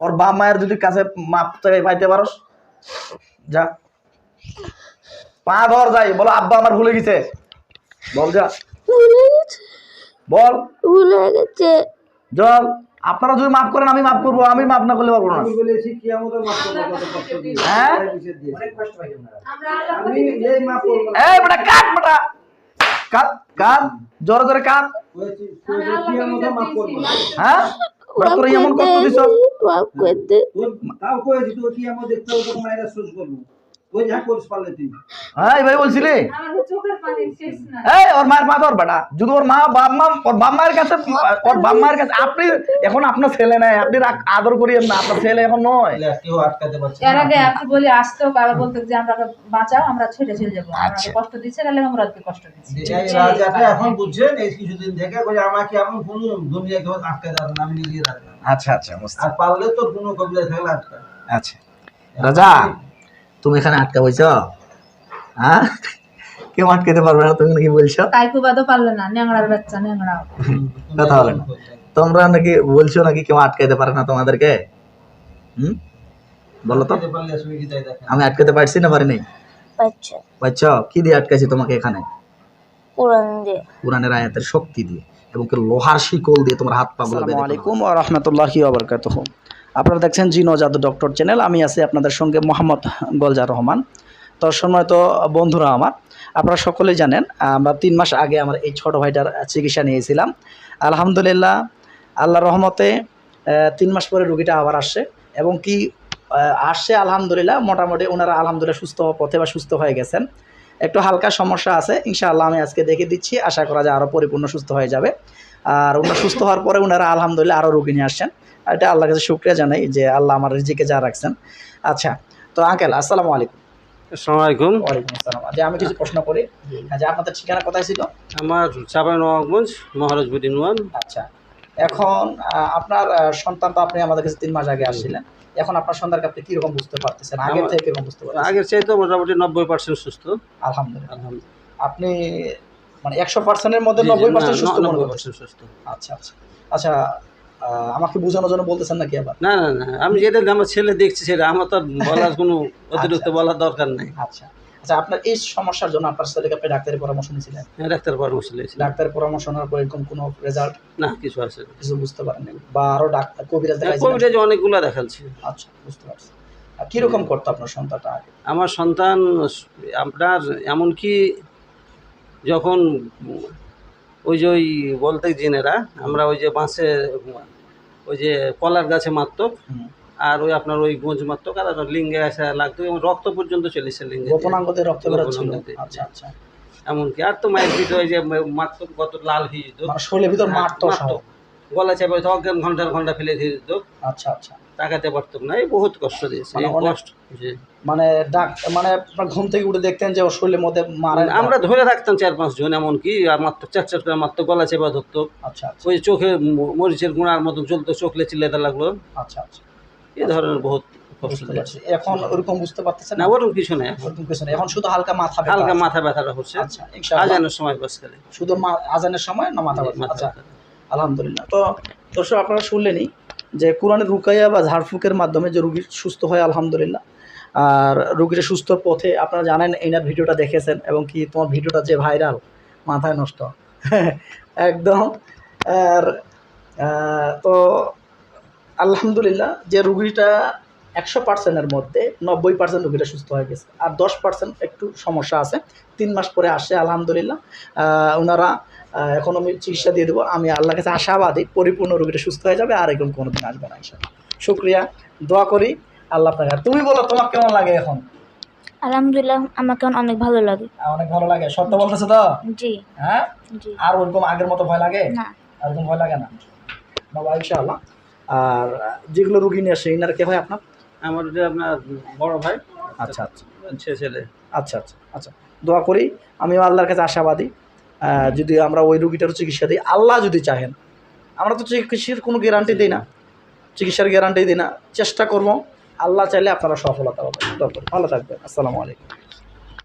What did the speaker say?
ওর বাপ মায়ের যদি কাছে মাপ চাই পাইতে পারস যা। পা ধর যাই বলো আব্বা আমার ভুলে গেছে। বল যা। বল। ভুলে গেছে। জল আপনারা যদি মাফ করেন আমি মাফ করব আমি মাফ না করলে পারব না। হ্যাঁ? এই মাফ করব না। এই বেটা কাট বেটা। কাট কাট। জোরে জোরে কাট। হ্যাঁ? তোর এমন কষ্ট দিছ। মাফ করে দে তাও কয়েছি তোর কি আমাদের দেখতে হবে মায়েরা সোজ করব তুই যা করিস পারলে তুই। হ্যাঁ ভাই বলছিলি? আমার চোখের পানি শেষ না। এই ওর মায়ের পা ধর বেটা। যদি ওর মা বাপ মা ওর বাপ মায়ের কাছে ওর বাপ মায়ের কাছে আপনি এখন আপনার ছেলে নাই আপনি আদর করিয়েন না আপনার ছেলে এখন নয়। কেউ আটকাতে পারছে এর আগে আপনি বলে আসতো আবার বলতো যে আমরা বাঁচাও আমরা ছেড়ে চলে যাব। আচ্ছা। কষ্ট দিচ্ছে তাহলে আমরা আজকে কষ্ট দিচ্ছি। এখন বুঝছেন এই কিছুদিন থেকে বলে আমাকে এমন কোনো দুনিয়া কেউ আটকে যাবে আমি নিজে রাজা। আচ্ছা আচ্ছা আর পারলে তোর কোনো কবিতা থাকলে আটকা আচ্ছা। রাজা তুমি এখানে আটকা বইছ হ্যাঁ? কেউ আটকাতে পারবে না তুমি নাকি বলছো? তাই কুবাদও পারলে না ন্যাংড়ার বাচ্চা ন্যাংড়া কথা বলে না। তোমরা নাকি বলছো নাকি কেউ আটকাতে পারে না তোমাদেরকে? হুম? বলো তো। আমি আটকাতে পারছি না পারিনি? পাচ্ছে পাচ্ছ কি দিয়ে আটকাছি তোমাকে এখানে? কোরআন দিয়ে। কোরআনের আয়াতের শক্তি দিয়ে এবং লোহার শিকল দিয়ে তোমার হাত পা আসসালামু আলাইকুম ওয়া রাহমাতুল্লাহি ওয়া বারাকাতুহু। আপনারা দেখছেন জিনো জাদু ডক্টর চ্যানেল। আমি আছি আপনাদের সঙ্গে মোহাম্মদ গলজার রহমান। তো সময় তো বন্ধুরা আমার, আপনারা সকলেই জানেন, আমরা তিন মাস আগে আমার এই ছোট ভাইটার চিকিৎসা নিয়েছিলাম। আলহামদুলিল্লাহ আল্লাহ রহমতে তিন মাস পরে রুগীটা আবার আসছে এবং কি আসছে আলহামদুলিল্লাহ, মোটামুটি ওনারা আলহামদুলিল্লাহ সুস্থ পথে বা সুস্থ হয়ে গেছেন। একটু হালকা সমস্যা আছে, ইনশাআল্লাহ আমি আজকে দেখে দিচ্ছি, আশা করা যায় আরও পরিপূর্ণ সুস্থ হয়ে যাবে। আর ওনারা সুস্থ হওয়ার পরে ওনারা আলহামদুলিল্লাহ আরও রুগী নিয়ে আসছেন। আর এটা আল্লাহর কাছে শুক্রিয়া জানাই যে আল্লাহ আমার রিজিকে যা রাখছেন। আচ্ছা তো আঙ্কেল আসসালামু আলাইকুম। আসসালামু আলাইকুম। ওয়ালাইকুম আসসালাম। যে আমি কিছু প্রশ্ন করি। যে আপনাদের ঠিকানা কোথায় ছিল? আমার চাপাই নবাবগঞ্জ মহারাজ বুদিনওয়ান আচ্ছা এখন আপনার সন্তান তো আপনি আমাদের কাছে তিন মাস আগে আসছিলেন। এখন আপনার সন্তানকে আপনি কীরকম বুঝতে পারতেছেন? আগের থেকে কীরকম বুঝতে আগের চাইতে মোটামুটি নব্বই পার্সেন্ট সুস্থ। আলহামদুলিল্লাহ। আলহামদুলিল্লাহ। আপনি মানে একশো পার্সেন্টের মধ্যে নব্বই পার্সেন্ট সুস্থ মনে পার্সেন্ট সুস্থ। আচ্ছা আচ্ছা। আচ্ছা আমাকে বোঝানোর জন্য বলতেছেন নাকি আবার? না না না আমি যেটা আমার ছেলে দেখছি সেটা আমার তো বলার কোনো অতিরিক্ত বলার দরকার নেই। আচ্ছা। আচ্ছা আপনার এই সমস্যার জন্য আপনার ছেলেকে আপনি ডাক্তারের পরামর্শ নিয়েছিলেন? হ্যাঁ, ডাক্তার পরামর্শ নিয়েছি ডাক্তারের পরামর্শ নেওয়ার পর এরকম কোনো রেজাল্ট না কিছু আছে কিছু বুঝতে পারেননি। বা আরও ডাক্তার কবিরাজ হ্যাঁ, দেখাইছিলেন? কোভিডে যে অনেকগুলো দেখাচ্ছি। আচ্ছা বুঝতে পারছি। আর কীরকম করতো আপনার সন্তানটা আগে? আমার সন্তান আপনার এমনকি যখন ওই যে ওই বলতে জেনেরা আমরা ওই যে বাঁশে ওই যে কলার গাছে মারত আর ওই আপনার ওই গোঁজ মারত আর লিঙ্গে আসা লাগতো এবং রক্ত পর্যন্ত চলেছে লিঙ্গে রক্ত আচ্ছা আচ্ছা। এমনকি আর তো মায়ের ওই যে মারত কত লাল হয়ে যেত। মানে শরীরের ভিতর মারতো গলা চেপে অজ্ঞান ঘণ্টার ঘণ্টা ফেলে দিয়ে দিত। আচ্ছা আচ্ছা। তাকাতে পারতাম না এই বহুত কষ্ট দিয়েছে মানে কষ্ট মানে ডাক মানে আপনার ঘুম থেকে উঠে দেখতেন যে ওর শরীরের মধ্যে মারা আমরা ধরে রাখতাম চার পাঁচ জন এমনকি আর মাত্র চার চার করে মাত্র গলা চেপা ধরতো। আচ্ছা আচ্ছা। ওই চোখে মরিচের গুঁড়ার মতন চলতো চোখলে চিল্লাতে লাগল। আচ্ছা আচ্ছা। এই ধরনের বহুত এখন ওরকম বুঝতে পারতেছেন না ওরকম কিছু নেই। ওরকম কিছু নেই। এখন শুধু হালকা মাথা হালকা মাথা ব্যথাটা হচ্ছে। আচ্ছা আজানের সময় বাস করে শুধু আজানের সময় না মাথা ব্যথা? আচ্ছা আলহামদুলিল্লাহ। তো দর্শক আপনারা শুনলেনই যে কোরআনের রুকাইয়া বা ঝাড়ফুঁকের মাধ্যমে যে রুগী সুস্থ হয়, আলহামদুলিল্লাহ। আর রুগীর সুস্থ পথে, আপনারা জানেন এনার ভিডিওটা দেখেছেন এবং কি তোমার ভিডিওটা যে ভাইরাল, মাথায় নষ্ট। একদম। আর তো আলহামদুলিল্লাহ, যে রুগীটা একশো পার্সেন্টের মধ্যে নব্বই পার্সেন্ট রুগীটা সুস্থ হয়ে গেছে। আর দশ পার্সেন্ট একটু সমস্যা আছে। তিন মাস পরে আসে আলহামদুলিল্লাহ। ওনারা এখন আমি চিকিৎসা দিয়ে দেবো। আমি আল্লাহর কাছে আশাবাদী পরিপূর্ণ রোগীটা সুস্থ হয়ে যাবে আর এরকম কোনোদিন আসবে না ইনশাল্লাহ শুক্রিয়া দোয়া করি আল্লাহ আপনাকে তুমি বলো তোমার কেমন লাগে এখন? আলহামদুলিল্লাহ আমাকে অনেক ভালো লাগে। অনেক ভালো লাগে। সত্য বলতেছে তো? জি। হ্যাঁ? আর ওরকম আগের মতো ভয় লাগে? না। আর ওরকম ভয় লাগে না? বাবা ইনশাআল্লাহ। আর যেগুলো রুগী নিয়ে আসে ইনার কে হয় আপনার? আমার যে আপনার বড় ভাই আচ্ছা আচ্ছা। সে ছেলে। আচ্ছা আচ্ছা আচ্ছা। দোয়া করি আমিও আল্লাহর কাছে আশাবাদী। যদি আমরা ওই রুগীটারও চিকিৎসা দিই আল্লাহ যদি চাহেন। আমরা তো চিকিৎসার কোনো গ্যারান্টি দিই না। চিকিৎসার গ্যারান্টি দিই না। চেষ্টা করব আল্লাহ চাইলে আপনারা সফলতা পাবেন। ভালো থাকবেন। আসসালামু আলাইকুম।